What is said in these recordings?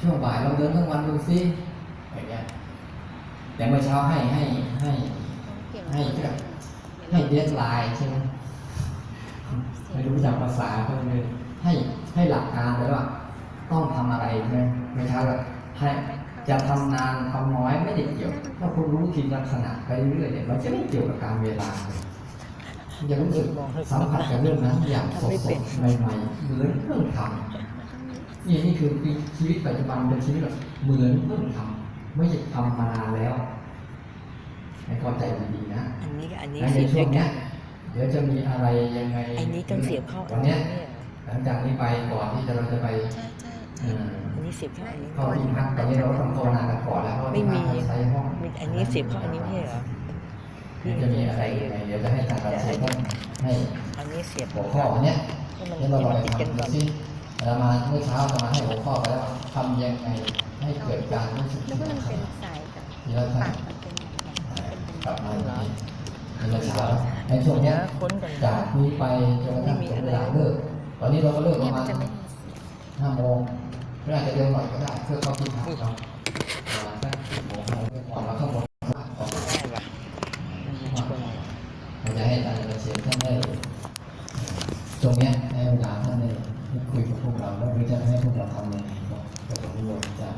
ช่วงบ่ายเราเดินทั้งวันดูซิอย่างเงี้ยแต่เมื่อเช้าให้ให้ให้ให้ก็ให้เดทไลน์ใช่ไหมไม่รู้จักภาษาเขาเลยให้ให้หลักการเลยว่าต้องทำอะไรใช่ไหมไม่ใช่ว่าให้จะทำนานทำน้อยไม่ได้เกี่ยวถ้าคุณรู้ทีละขณะไปเรื่อยๆเนี่ยมันจะไม่เกี่ยวกับการเวลาเลยมันจะรู้สึกสัมผัสกับเรื่องนั้นอย่างสดๆใหม่ๆเหมือนเพิ่งทำ นี่นี่คือชีวิตปัจจุบันเป็นชีวิตแบบเหมือนเพิ่งทำไม่ใช่ทำมานานแล้วให้เข้าใจดีๆนะอันนี้กับอันนี้และในเสียบช่ด้ววงยกัเนี้ยนเดี๋ยวจะมีอะไรยังไงอันนี้ต้องเสียบเข้าวันเนี้ยเนี่ยหลังจากนี้ไปก่อนที่จะเราจะไปใช่ใช่เอ่ออันนี้เสียบเข้าอันนี้ เข้าที่พักตอนนี้เราต้องภาวนากันก่อนแล้วเพราะว่าที่พักเราใช้ห้อง มีอันนี้เสียบเข้าอันนี้ไม่ใช่เหรอเดี๋ยวจะมีอะไรยังไงเดี๋ยวจะให้ทางการเสียบต้องให้อันนี้เสียบหัวข้ออันเนี้ยให้มันเดี๋ยวเราลองให้ไปมันติดกันทำก่ดูอ นสิเรามาเมื่อเช้าเรามาให้หัวข้อไปแล้วว่าทำยังไงให้เกิดการรู้สึกแล้วก็มันเป็นสายกับที่เราปาทำกมันเป็นแบบกลับมาอย่างนี้ในเมื่อเช้าในช่วงเดี๋เนี้ยยวค้นกันจากนี้ไปจนกระทั่งถึงเวลาเลิกตอนนี้เราก็เลิกปเนี่ระยมามันณจะไม่มีห้าโมงหรืออาจจะเร็วหน่อยก็ได้เพื่อเข้าที่พักเราประมาณสักสิบโมงห้าโมงก่อนเราเข้าบนบ้านก่อนได้ปะมันชนเราจะให้อาจารย์เสียท่านได้ตรงเนี้ยในเวลาท่านได้คุยกับพ วกเราแล้วหรือจะให้พวกเราทำยังไงก็จะผมนิยมจะ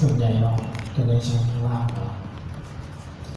ส่วนใหญ่เราจะในช่วงว่างเรา